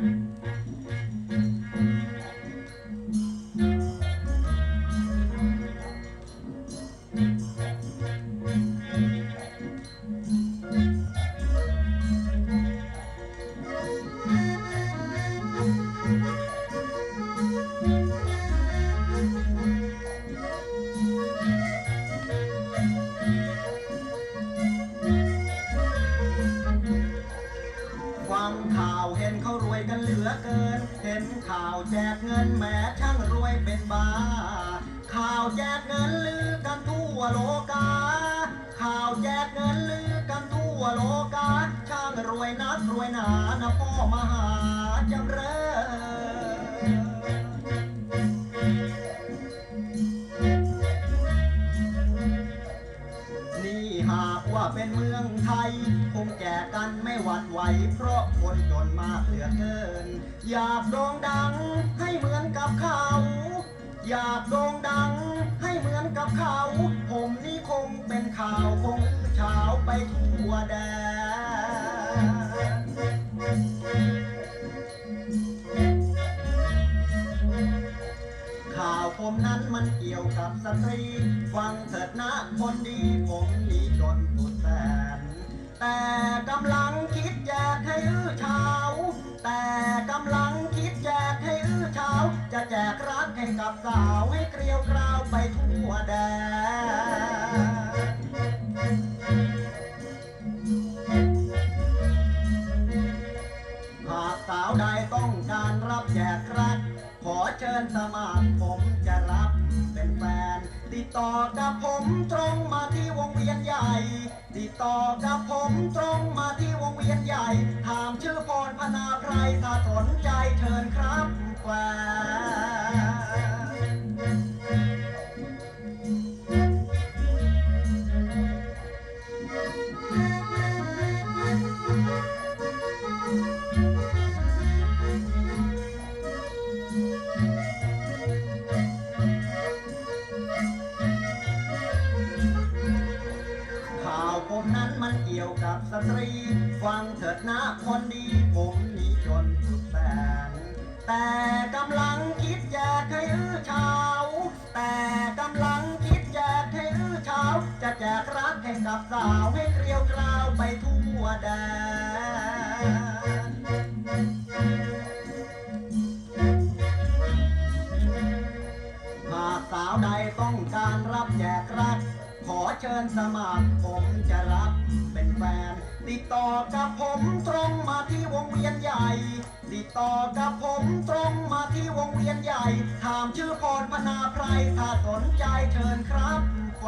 ฟั เห็นข่าวแจกเงินแหม้ช่างรวยเป็นบ้า ข่าวแจกเงินลือกันทั่วโลกา ข่าวแจกเงินลือกันทั่วโลกา ช่างรวยนักรวยหนานะพ่อมหาจำเริญ ว่าเป็นเมืองไทย คงแก่กันไม่หวั่นไหว เพราะคนจนมากเหลือเกิน อยากโด่งดังให้เหมือนกับเขา อยากโด่งดังให้เหมือนกับเขา ผมนี่คงเป็นข่าวคงอื้าไปทั่วแดนข่าวผมนั้นมันเกี่ยวกับสตรี ฟังเถิดนะคนดีผมนี้ กับสาวให้เกลียวกราวไปทั่วแดนหากสาวใดต้องการรับแจกรัก ขอเชิญสมัครผมจะรับเป็นแฟน ติดต่อกับผมตรงมาที่วงเวียนใหญ่ ติดต่อกับผมตรงมาที่วงเวียนใหญ่ ถามชื่อพรพนาไพรถ้าสนใจเชิญครับแฟน ผมนั้นมันเกี่ยวกับสตรี ฟังเถิดนะคนดีผมนี้จนสุดแสน แต่กำลังคิดแจกให้อื้อเช้าแต่กำลังคิดแจกให้อื้อเช้าจะแจกรักให้กับสาวให้เกลียวกราวไปทั่วแดนหากสาวใดต้องการรัก เชิญสมัครผมจะรับเป็นแฟน ติดต่อกับผมตรงมาที่วงเวียนใหญ่ ติดต่อกับผมตรงมาที่วงเวียนใหญ่ ถามชื่อพรพนาไพรถ้าสนใจเชิญครับแฟ